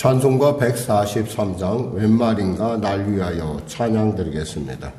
찬송가 143장 웬 말인가 날 위하여 찬양 드리겠습니다.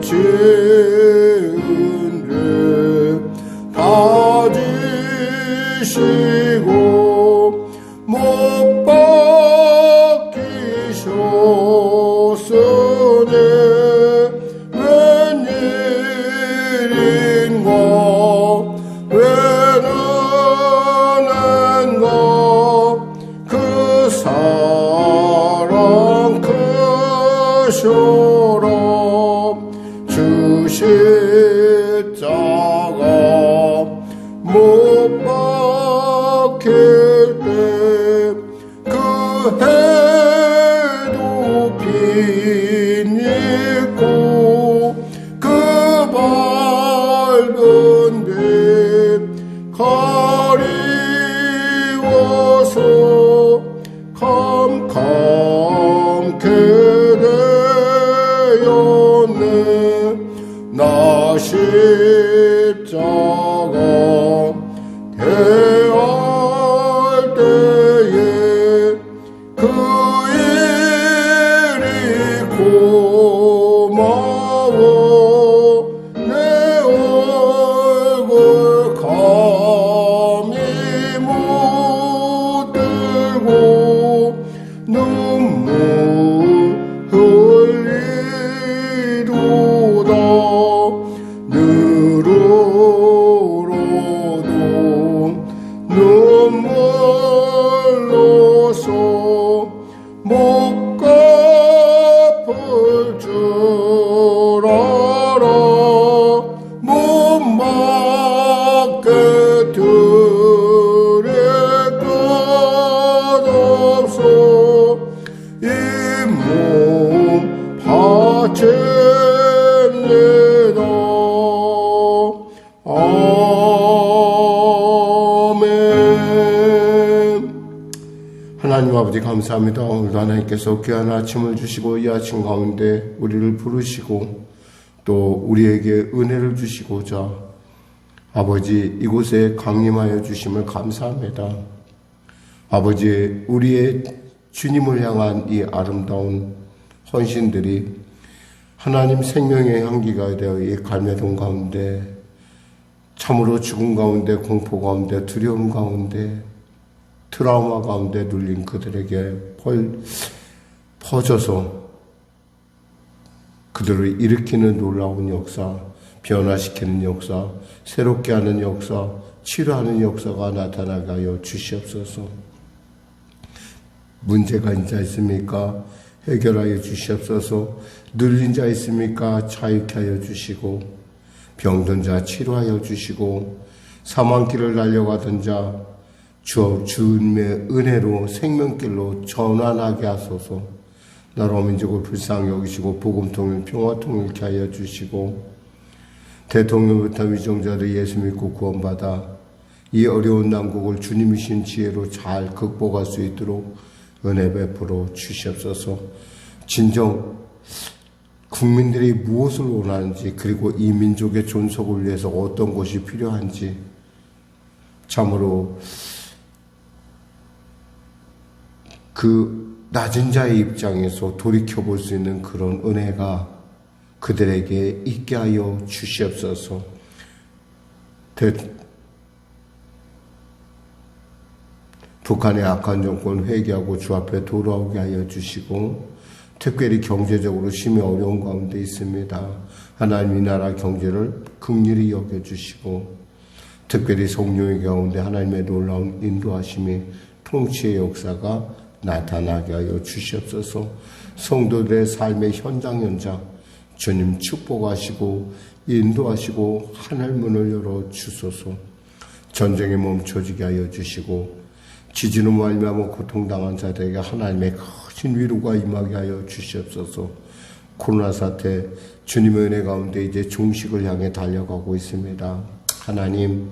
내 감사합니다. 오늘도 하나님께서 귀한 아침을 주시고 이 아침 가운데 우리를 부르시고 또 우리에게 은혜를 주시고자 아버지 이곳에 강림하여 주심을 감사합니다. 아버지 우리의 주님을 향한 이 아름다운 헌신들이 하나님 생명의 향기가 되어 이 갈매동 가운데 참으로 죽음 가운데 공포 가운데 두려움 가운데 트라우마 가운데 눌린 그들에게 펄, 퍼져서 그들을 일으키는 놀라운 역사, 변화시키는 역사, 새롭게 하는 역사, 치료하는 역사가 나타나게 하여 주시옵소서. 문제가 있자 있습니까? 해결하여 주시옵소서. 눌린 자 있습니까? 자유케 하여 주시고, 병든 자 치료하여 주시고, 사망길을 달려가던 자, 주, 주님의 은혜로 생명길로 전환하게 하소서. 나라 민족을 불쌍히 여기시고 복음 통일 평화 통일케 하여 주시고 대통령부터 위정자들 예수 믿고 구원받아 이 어려운 난국을 주님이신 지혜로 잘 극복할 수 있도록 은혜 베풀어 주시옵소서. 진정 국민들이 무엇을 원하는지 그리고 이 민족의 존속을 위해서 어떤 것이 필요한지 참으로 그 낮은 자의 입장에서 돌이켜 볼 수 있는 그런 은혜가 그들에게 있게 하여 주시옵소서. 대- 북한의 악한 정권 회개하고 주 앞에 돌아오게 하여 주시고 특별히 경제적으로 심히 어려운 가운데 있습니다. 하나님 이 나라 경제를 극률히 여겨주시고 특별히 성령의 가운데 하나님의 놀라운 인도하심이 통치의 역사가 나타나게 하여 주시옵소서 성도들의 삶의 현장 현장 주님 축복하시고 인도하시고 하늘 문을 열어 주소서. 전쟁이 멈춰지게 하여 주시고 지진으로 말미암아 고통당한 자들에게 하나님의 크신 위로가 임하게 하여 주시옵소서. 코로나 사태 주님의 은혜 가운데 이제 종식을 향해 달려가고 있습니다. 하나님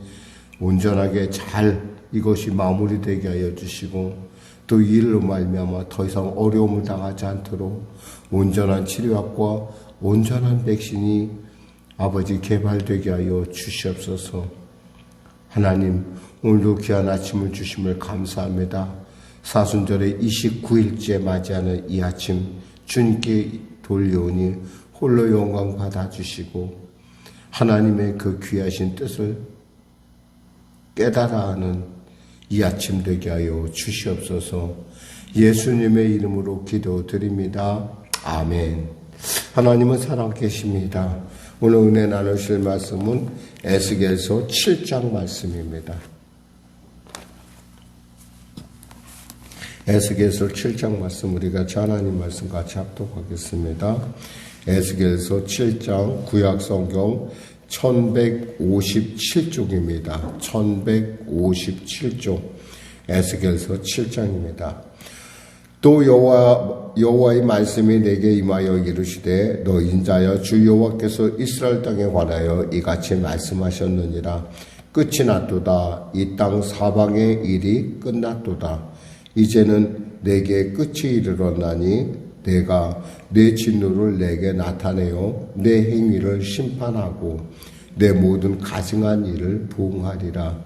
온전하게 잘 이것이 마무리되게 하여 주시고 또 이 일로 말미암아 더 이상 어려움을 당하지 않도록 온전한 치료약과 온전한 백신이 아버지 개발되게 하여 주시옵소서. 하나님 오늘도 귀한 아침을 주심을 감사합니다. 사순절의 29일째 맞이하는 이 아침 주님께 돌려오니 홀로 영광 받아주시고 하나님의 그 귀하신 뜻을 깨달아 하는 이 아침 되게 하여 주시옵소서 예수님의 이름으로 기도드립니다. 아멘. 하나님은 살아계십니다. 오늘 은혜 나누실 말씀은 에스겔서 7장 말씀입니다. 에스겔서 7장 말씀 우리가 하나님 말씀 같이 합독하겠습니다. 에스겔서 7장 구약 성경 1157쪽입니다. 1157쪽 에스겔서 7장입니다. 또 여호와 여호와의 말씀이 내게 임하여 이르시되 너 인자여 주 여호와께서 이스라엘 땅에 관하여 이같이 말씀하셨느니라 끝이 났도다 이 땅 사방의 일이 끝났도다 이제는 내게 끝이 이르렀나니 내가 내 진노를 내게 나타내어 내 행위를 심판하고 내 모든 가증한 일을 보응하리라.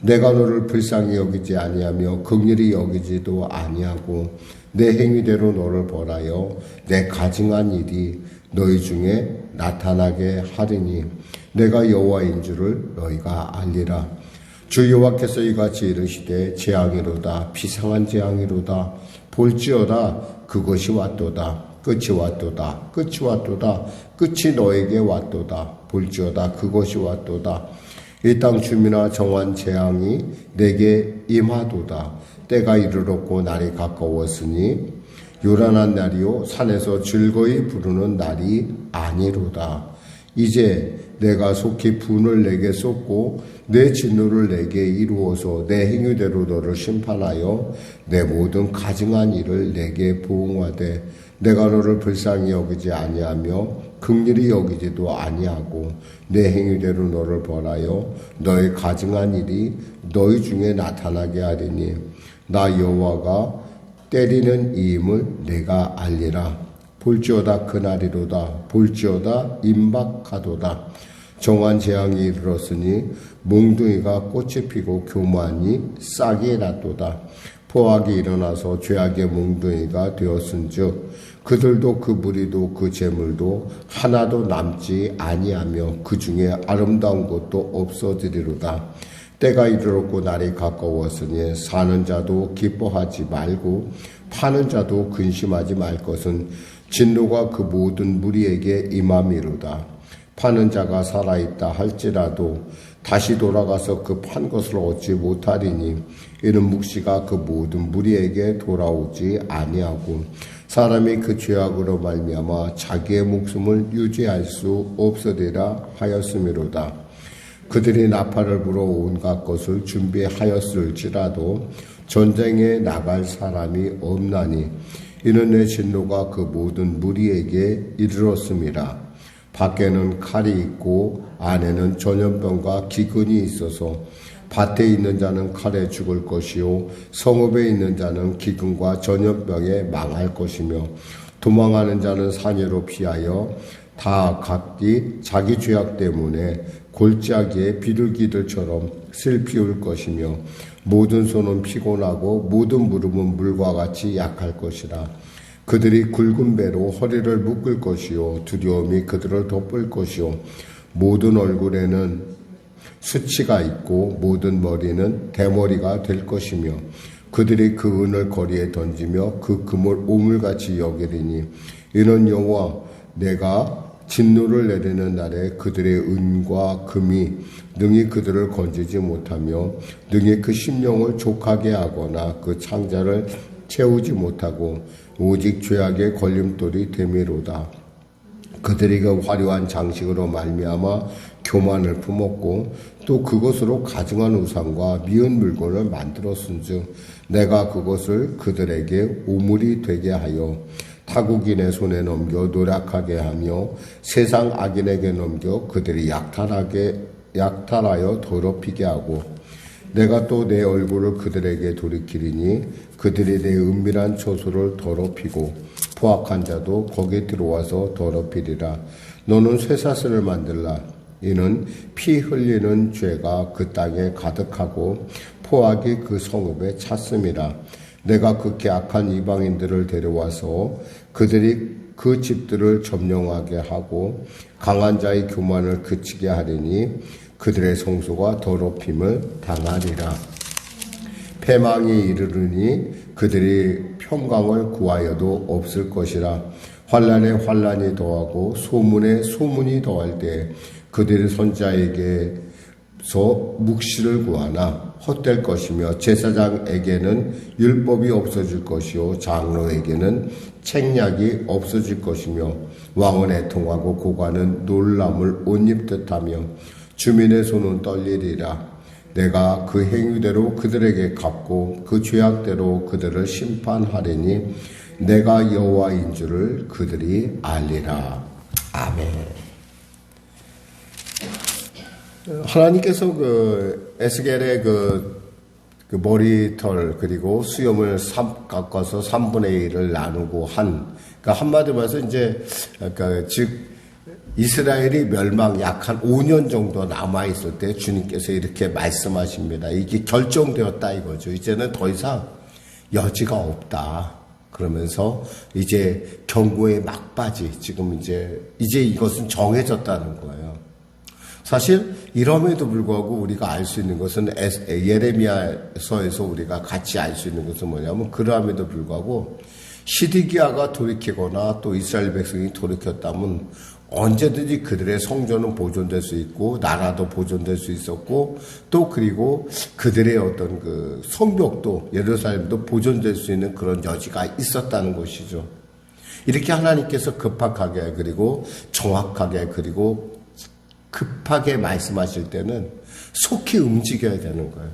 내가 너를 불쌍히 여기지 아니하며 극률이 여기지도 아니하고 내 행위대로 너를 벌하여 내 가증한 일이 너희 중에 나타나게 하리니 내가 여호와인 줄을 너희가 알리라. 주 여호와께서 이같이 이르시되 재앙이로다 비상한 재앙이로다 볼지어다 그것이 왔도다 끝이 왔도다 끝이 왔도다 끝이 너에게 왔도다 볼지어다 그것이 왔도다. 이 땅 주민아 정한 재앙이 내게 임하도다. 때가 이르렀고 날이 가까웠으니 요란한 날이요 산에서 즐거이 부르는 날이 아니로다. 이제 내가 속히 분을 내게 쏟고 내 진노를 내게 이루어서 내 행위대로 너를 심판하여 내 모든 가증한 일을 내게 보응하되 내가 너를 불쌍히 여기지 아니하며 극률이 여기지도 아니하고 내 행위대로 너를 벌하여 너의 가증한 일이 너희 중에 나타나게 하리니 나 여호와가 때리는 이임을 내가 알리라. 볼지어다 그날이로다. 볼지어다 임박하도다 정한 재앙이 이르렀으니 몽둥이가 꽃이 피고 교만이 싹이 났도다 포악이 일어나서 죄악의 몽둥이가 되었은즉 그들도 그 무리도 그 재물도 하나도 남지 아니하며 그 중에 아름다운 것도 없어지리로다 때가 이르렀고 날이 가까웠으니 사는 자도 기뻐하지 말고 파는 자도 근심하지 말 것은 진노가 그 모든 무리에게 임함이로다. 파는 자가 살아있다 할지라도 다시 돌아가서 그 판 것을 얻지 못하리니 이는 묵시가 그 모든 무리에게 돌아오지 아니하고 사람이 그 죄악으로 말미암아 자기의 목숨을 유지할 수 없으리라 하였음이로다. 그들이 나팔을 불어 온갖 것을 준비하였을지라도 전쟁에 나갈 사람이 없나니 이는 내 진노가 그 모든 무리에게 이르렀습니다. 밖에는 칼이 있고 안에는 전염병과 기근이 있어서 밭에 있는 자는 칼에 죽을 것이요 성읍에 있는 자는 기근과 전염병에 망할 것이며 도망하는 자는 산위로 피하여 다 각기 자기 죄악 때문에 골짜기에 비둘기들처럼 슬피 울 것이며 모든 손은 피곤하고 모든 무릎은 물과 같이 약할 것이라. 그들이 굵은 배로 허리를 묶을 것이요 두려움이 그들을 덮을 것이요. 모든 얼굴에는 수치가 있고 모든 머리는 대머리가 될 것이며 그들이 그 은을 거리에 던지며 그 금을 오물같이 여기리니 이는 여호와 내가 진노를 내리는 날에 그들의 은과 금이 능히 그들을 건지지 못하며 능히 그 심령을 족하게 하거나 그 창자를 채우지 못하고 오직 죄악의 걸림돌이 되미로다. 그들이 그 화려한 장식으로 말미암아 교만을 품었고 또 그것으로 가증한 우상과 미운 물건을 만들었은즉 내가 그것을 그들에게 오물이 되게 하여 타국인의 손에 넘겨 노력하게 하며 세상 악인에게 넘겨 그들이 약탈하게 약탈하여 더럽히게 하고 내가 또 내 얼굴을 그들에게 돌이키리니 그들이 내 은밀한 처소를 더럽히고 포악한 자도 거기 들어와서 더럽히리라. 너는 쇠사슬을 만들라. 이는 피 흘리는 죄가 그 땅에 가득하고 포악이 그 성읍에 찼음이라. 내가 극히 악한 이방인들을 데려와서 그들이 그 집들을 점령하게 하고 강한 자의 교만을 그치게 하리니 그들의 성소가 더럽힘을 당하리라. 패망이 이르르니 그들이 평강을 구하여도 없을 것이라. 환란에 환란이 더하고 소문에 소문이 더할 때 그들의 손자에게서 묵시를 구하나 헛될 것이며 제사장에게는 율법이 없어질 것이요 장로에게는 책략이 없어질 것이며 왕은 애통하고 고관은 놀람을 옷 입듯하며 주민의 손은 떨리리라 내가 그 행위대로 그들에게 갚고 그 죄악대로 그들을 심판하리니 내가 여호와인 줄을 그들이 알리라 아멘. 하나님께서 그 에스겔의 그, 그 머리털 그리고 수염을 삼, 깎아서 3분의 1을 나누고 한, 그러니까 한마디로 말해서 이제, 그러니까 즉, 이스라엘이 멸망 약 한 5년 정도 남아 있을 때 주님께서 이렇게 말씀하십니다. 이게 결정되었다 이거죠. 이제는 더 이상 여지가 없다. 그러면서 이제 경고의 막바지, 지금 이제, 이제 이것은 정해졌다는 거예요. 사실 이럼에도 불구하고 우리가 알 수 있는 것은 예레미야서에서 우리가 같이 알 수 있는 것은 뭐냐면 그럼에도 불구하고 시디기아가 돌이키거나 또 이스라엘 백성이 돌이켰다면 언제든지 그들의 성전은 보존될 수 있고 나라도 보존될 수 있었고 또 그리고 그들의 어떤 그 성벽도 예루살렘도 보존될 수 있는 그런 여지가 있었다는 것이죠. 이렇게 하나님께서 급박하게 그리고 정확하게 그리고 급하게 말씀하실 때는 속히 움직여야 되는 거예요.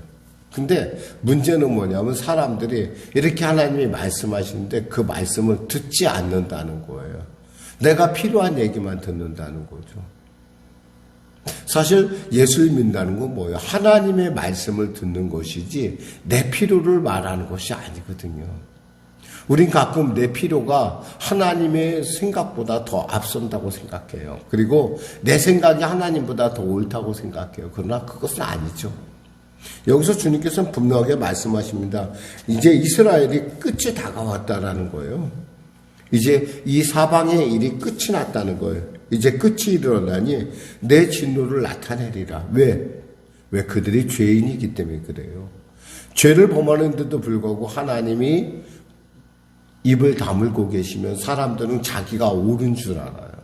근데 문제는 뭐냐면 사람들이 이렇게 하나님이 말씀하시는데 그 말씀을 듣지 않는다는 거예요. 내가 필요한 얘기만 듣는다는 거죠. 사실 예수를 믿는다는 건 뭐예요? 하나님의 말씀을 듣는 것이지 내 필요를 말하는 것이 아니거든요. 우린 가끔 내 필요가 하나님의 생각보다 더 앞선다고 생각해요. 그리고 내 생각이 하나님보다 더 옳다고 생각해요. 그러나 그것은 아니죠. 여기서 주님께서는 분명하게 말씀하십니다. 이제 이스라엘이 끝이 다가왔다라는 거예요. 이제 이 사방의 일이 끝이 났다는 거예요. 이제 끝이 일어나니 내 진노를 나타내리라. 왜? 왜 그들이 죄인이기 때문에 그래요. 죄를 범하는데도 불구하고 하나님이 입을 다물고 계시면 사람들은 자기가 옳은 줄 알아요.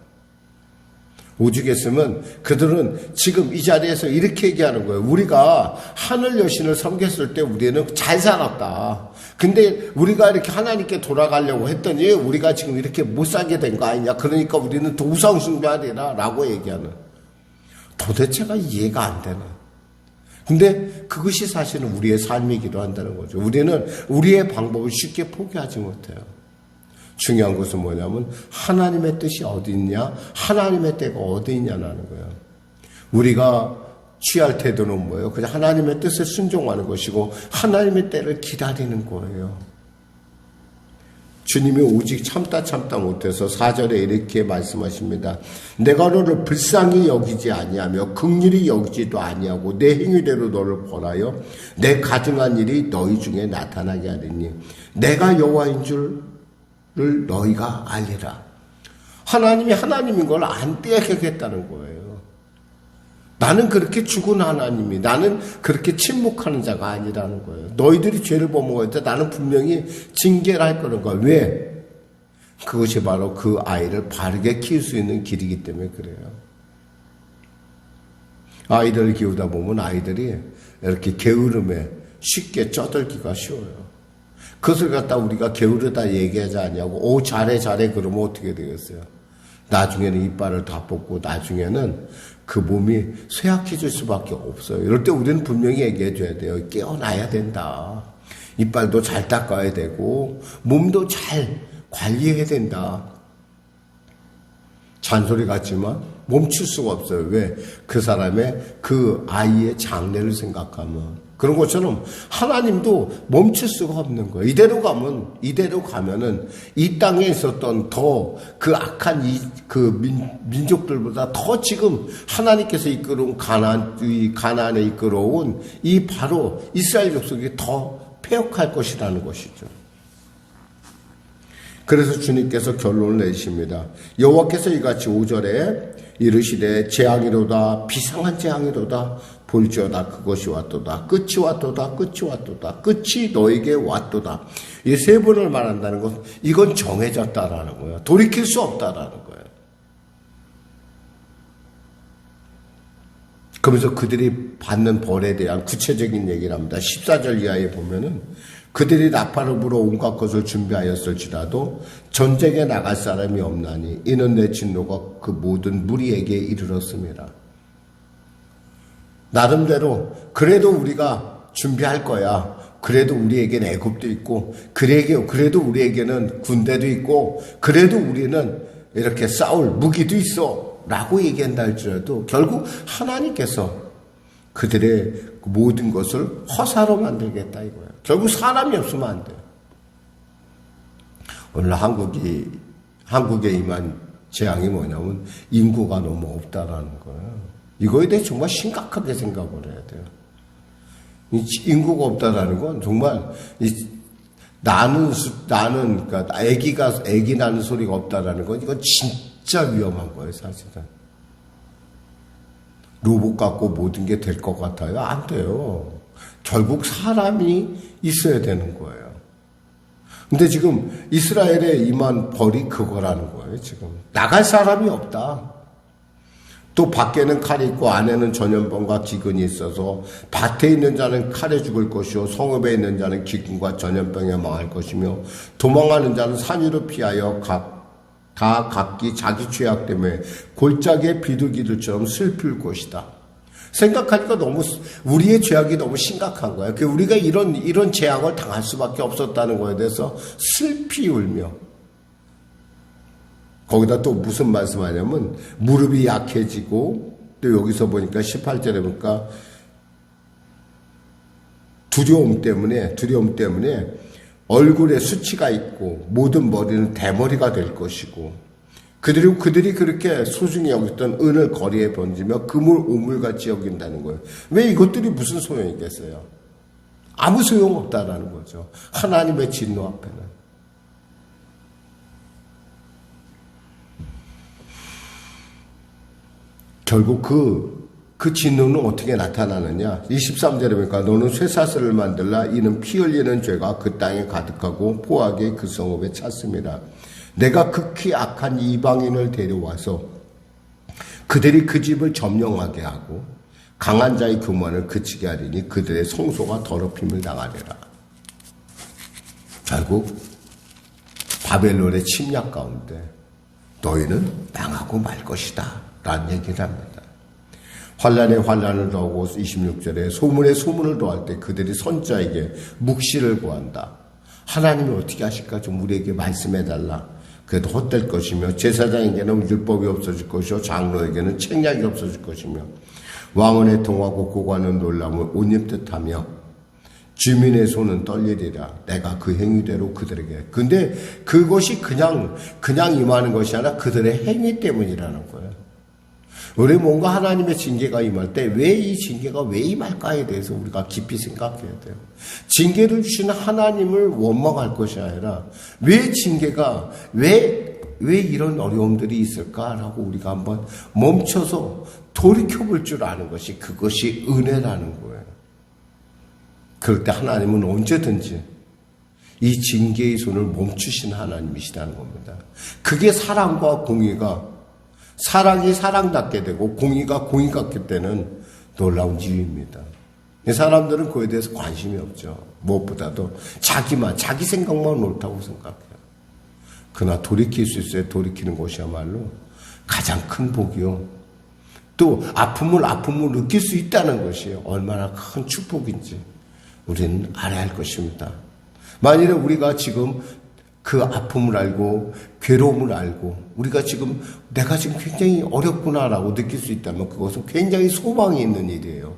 오죽했으면 그들은 지금 이 자리에서 이렇게 얘기하는 거예요. 우리가 하늘 여신을 섬겼을 때 우리는 잘 살았다. 근데 우리가 이렇게 하나님께 돌아가려고 했더니 우리가 지금 이렇게 못 살게 된 거 아니냐. 그러니까 우리는 더 우상 숭배하리라 라고 얘기하는. 도대체가 이해가 안 되는. 근데 그것이 사실은 우리의 삶이기도 한다는 거죠. 우리는 우리의 방법을 쉽게 포기하지 못해요. 중요한 것은 뭐냐면 하나님의 뜻이 어디 있냐? 하나님의 때가 어디 있냐라는 거예요. 우리가 취할 태도는 뭐예요? 그냥 하나님의 뜻에 순종하는 것이고 하나님의 때를 기다리는 거예요. 주님이 오직 참다 참다 못해서 사절에 이렇게 말씀하십니다. 내가 너를 불쌍히 여기지 아니하며 극률이 여기지도 아니하고 내 행위대로 너를 벌하여 내 가증한 일이 너희 중에 나타나게 하리니 내가 여호와인 줄을 너희가 알리라. 하나님이 하나님인 걸 안 떼겠다는 거예요. 나는 그렇게 죽은 하나님이 나는 그렇게 침묵하는 자가 아니라는 거예요. 너희들이 죄를 때 나는 분명히 징계를 할 거는 거야. 왜? 그것이 바로 그 아이를 바르게 키울 수 있는 길이기 때문에 그래요. 아이들을 키우다 보면 아이들이 이렇게 게으름에 쉽게 쩌들기가 쉬워요. 그것을 갖다 우리가 게으르다 얘기하지 않냐고, 오, 잘해, 잘해, 그러면 어떻게 되겠어요? 나중에는 이빨을 다 뽑고 나중에는 그 몸이 쇠약해질 수밖에 없어요. 이럴 때 우리는 분명히 얘기해 줘야 돼요. 깨어나야 된다. 이빨도 잘 닦아야 되고 몸도 잘 관리해야 된다. 잔소리 같지만 멈출 수가 없어요. 왜? 그 사람의 그 아이의 장래를 생각하면. 그런 것처럼 하나님도 멈출 수가 없는 거예요. 이대로 가면, 이대로 가면은 이 땅에 있었던 더 그 악한 이, 그 민, 민족들보다 더 지금 하나님께서 이끌어온 가난, 이 가난에 이끌어온 이 바로 이스라엘 족속이 더 폐역할 것이라는 것이죠. 그래서 주님께서 결론을 내십니다. 여호와께서 이같이 5절에 이르시되 재앙이로다 비상한 재앙이로다 볼지어다 그것이 왔도다 끝이 왔도다 끝이 왔도다 끝이 너에게 왔도다 이 세 번을 말한다는 것 이건 정해졌다라는 거예요. 돌이킬 수 없다라는 거예요. 그러면서 그들이 받는 벌에 대한 구체적인 얘기를 합니다. 14절 이하에 보면은 그들이 나팔을 불어 온갖 것을 준비하였을지라도 전쟁에 나갈 사람이 없나니 이는 내 진노가 그 모든 무리에게 이르렀습니다. 나름대로 그래도 우리가 준비할 거야. 그래도 우리에게는 애굽도 있고 그래게 그래도 우리에게는 군대도 있고 그래도 우리는 이렇게 싸울 무기도 있어라고 얘기한다 할지라도 결국 하나님께서 그들의 모든 것을 허사로 만들겠다 이거예요. 결국 사람이 없으면 안 돼요. 오늘 한국이 한국에 임한 재앙이 뭐냐면 인구가 너무 없다라는 거예요. 이거에 대해 정말 심각하게 생각을 해야 돼요. 인구가 없다라는 건 정말 나는 나는 그러니까 아기가 아기 나는 소리가 없다라는 건 이건 진짜 위험한 거예요, 사실은. 로봇 갖고 모든 게 될 것 같아요? 안 돼요. 결국 사람이 있어야 되는 거예요. 근데 지금 이스라엘에 임한 벌이 그거라는 거예요, 지금. 나갈 사람이 없다. 또 밖에는 칼이 있고 안에는 전염병과 기근이 있어서 밭에 있는 자는 칼에 죽을 것이요 성읍에 있는 자는 기근과 전염병에 망할 것이며 도망하는 자는 산 위로 피하여 각, 다 각기 자기 죄악 때문에 골짜기의 비둘기들처럼 슬플 것이다. 생각하니까 너무 우리의 죄악이 너무 심각한 거예요. 그 우리가 이런 이런 재앙을 당할 수밖에 없었다는 거에 대해서 슬피 울며 거기다 또 무슨 말씀하냐면 무릎이 약해지고 또 여기서 보니까 18절에 보니까 두려움 때문에 두려움 때문에 얼굴에 수치가 있고 모든 머리는 대머리가 될 것이고 그들이 그들이 그렇게 소중히 여겼던 은을 거리에 번지며 금을 우물같이 여긴다는 거예요. 왜 이것들이 무슨 소용이겠어요? 아무 소용 없다라는 거죠. 하나님의 진노 앞에는. 결국 그, 그 진노는 어떻게 나타나느냐? 23절에 보니까 너는 쇠사슬을 만들라 이는 피 흘리는 죄가 그 땅에 가득하고 포악의 그 성읍에 찼습니다. 내가 극히 악한 이방인을 데려와서 그들이 그 집을 점령하게 하고 강한 자의 교만을 그치게 하리니 그들의 성소가 더럽힘을 당하리라. 결국 바벨론의 침략 가운데 너희는 망하고 말 것이다. 라는 얘기를 합니다. 환란에 환란을 더하고 26절에 소문에 소문을 더할 때 그들이 선자에게 묵시를 구한다. 하나님이 어떻게 하실까 좀 우리에게 말씀해 달라. 그래도 헛될 것이며 제사장에게는 율법이 없어질 것이요 장로에게는 책략이 없어질 것이며 왕원의 통하고 고관은 놀람을 옷입 듯하며 주민의 손은 떨리리라. 내가 그 행위대로 그들에게. 근데 그것이 그냥 그냥 임하는 것이 아니라 그들의 행위 때문이라는 거예요. 우리 뭔가 하나님의 징계가 임할 때 왜 이 징계가 왜 임할까에 대해서 우리가 깊이 생각해야 돼요. 징계를 주시는 하나님을 원망할 것이 아니라 왜 징계가 왜 왜 이런 어려움들이 있을까라고 우리가 한번 멈춰서 돌이켜 볼 줄 아는 것이 그것이 은혜라는 거예요. 그럴 때 하나님은 언제든지 이 징계의 손을 멈추신 하나님이시다는 겁니다. 그게 사랑과 공의가 사랑이 사랑답게 되고 공의가 공의 같게 되는 놀라운 지위입니다. 사람들은 그에 대해서 관심이 없죠. 무엇보다도 자기만, 자기 생각만 옳다고 생각해요. 그러나 돌이킬 수 있어야 돌이키는 것이야말로 가장 큰 복이요. 또 아픔을 아픔을 느낄 수 있다는 것이 얼마나 큰 축복인지 우리는 알아야 할 것입니다. 만일에 우리가 지금 그 아픔을 알고 괴로움을 알고 우리가 지금 내가 지금 굉장히 어렵구나라고 느낄 수 있다면 그것은 굉장히 소망이 있는 일이에요.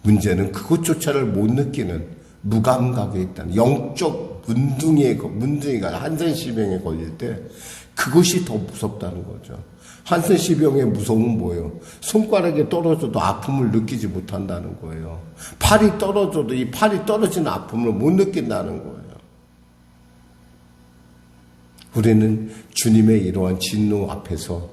문제는 그것조차를 못 느끼는 무감각에 있다는 영적 문둥이에 문둥이가 한센 시병에 걸릴 때 그것이 더 무섭다는 거죠. 한센 시병의 무서움은 뭐예요? 손가락에 떨어져도 아픔을 느끼지 못한다는 거예요. 팔이 떨어져도 이 팔이 떨어지는 아픔을 못 느낀다는 거예요. 우리는 주님의 이러한 진노 앞에서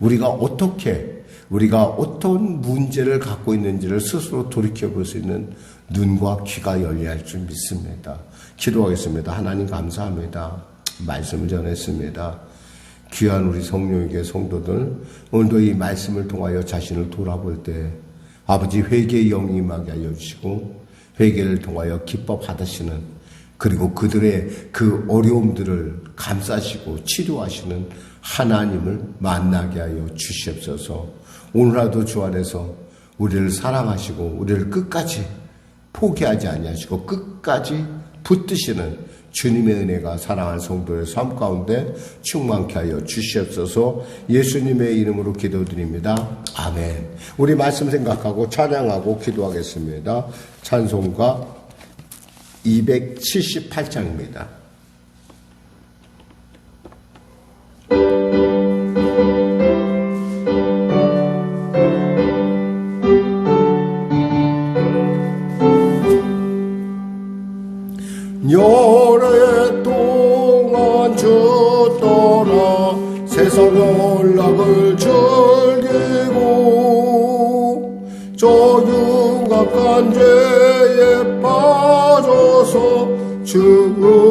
우리가 어떻게 우리가 어떤 문제를 갖고 있는지를 스스로 돌이켜 볼 수 있는 눈과 귀가 열려야 할 줄 믿습니다. 기도하겠습니다. 하나님 감사합니다. 말씀을 전했습니다. 귀한 우리 성령에게 성도들 오늘도 이 말씀을 통하여 자신을 돌아볼 때 아버지 회개의 영이 임하게 하여 주시고 회개를 통하여 기뻐 받으시는 그리고 그들의 그 어려움들을 감싸시고 치료하시는 하나님을 만나게 하여 주시옵소서. 오늘 하루도 주 안에서 우리를 사랑하시고 우리를 끝까지 포기하지 아니하시고 끝까지 붙드시는 주님의 은혜가 사랑하는 성도의 삶 가운데 충만케 하여 주시옵소서 예수님의 이름으로 기도드립니다. 아멘. 우리 말씀 생각하고 찬양하고 기도하겠습니다. 찬송가 278장입니다. 오랫동안 주 떠나 세상 연락을 즐기고 저 흉악한 죄 빠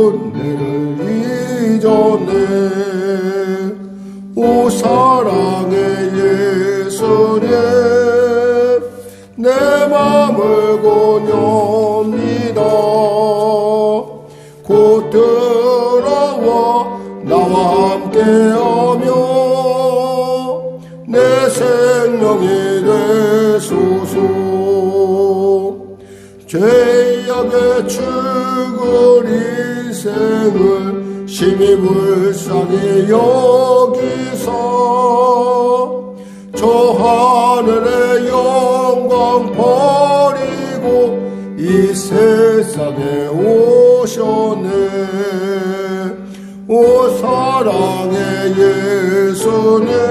사랑의 예수님